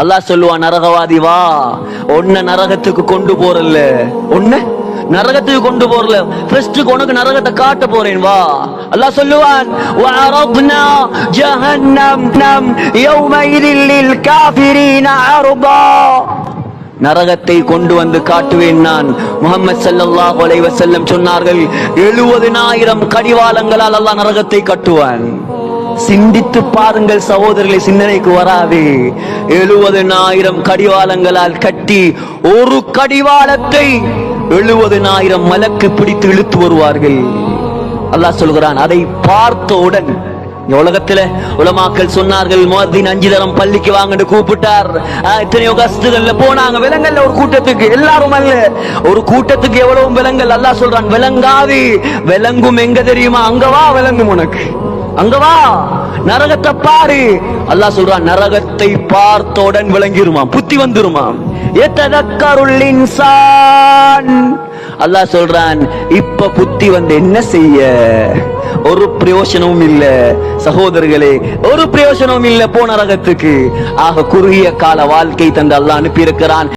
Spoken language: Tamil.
அல்லாஹ் சொல்லுவான் நரகவாதி வா. உன்னை நரகத்துக்கு கொண்டு போறல்ல. உன்னை நரகத்துக்கு கொண்டு போறல ஃபர்ஸ்ட் உனக்கு நரகத்தை காட்ட போறேன் வா. அல்லாஹ் சொல்லுவான் வஅரத்னா ஜஹன்னம் நம் யௌமைதில் லில் காஃபிரீன அர்பா. நரகத்தை கொண்டு வந்து காட்டுவேன் நான். முகமது சல்லாஹ் அலைவசல்லம் சொன்னார்கள் எழுபதினாயிரம் கடிவாளங்களால் அல்லாஹ் நரகத்தை கட்டுவான். சிந்தித்து பாருங்கள் சகோதரர்களை சிந்தனைக்கு வராது. எழுபதினாயிரம் கடிவாளங்களால் கட்டி ஒரு கடிவாளத்தை எழுபதினாயிரம் மலக்கு பிடித்து இழுத்து வருவார்கள். அல்லாஹ் சொல்கிறான் அதை பார்த்தவுடன் உலகத்துல உலமாக்கள் சொன்னார்கள் முஅத்தின் அஞ்சு தரம் பள்ளிக்கு வாங்கன்னு கூப்பிட்டார். ஆஹ், எத்தனையோ கஸ்துகள்ல போனாங்க விலங்கல்ல ஒரு கூட்டத்துக்கு எல்லாரும் அல்ல. ஒரு கூட்டத்துக்கு எவ்வளவு விலங்கல்? அல்லாஹ் சொல்றான் விலங்காது விலங்கும் எங்க தெரியுமா? அங்க வா விலங்கும் உனக்கு. அங்க வா நரகத்தை பாரு. அல்லாஹ் சொல்றான் நரகத்தை பார்த்தவுடன் விளங்கிருமா புத்தி வந்துருமா ஏத்ததக்கருள் இன்சான் அல்லாஹ் சொல்றான் இப்ப புத்தி வந்து என்ன செய்ய? ஒரு பிரயோஜனமும் இல்ல. சகோதரர்களே ஒரு பிரயோஜனமும் இல்ல போன நரகத்துக்கு. ஆக குறுகிய கால வாழ்க்கை தந்த அல்லாஹ் அனுப்பி இருக்கிறான்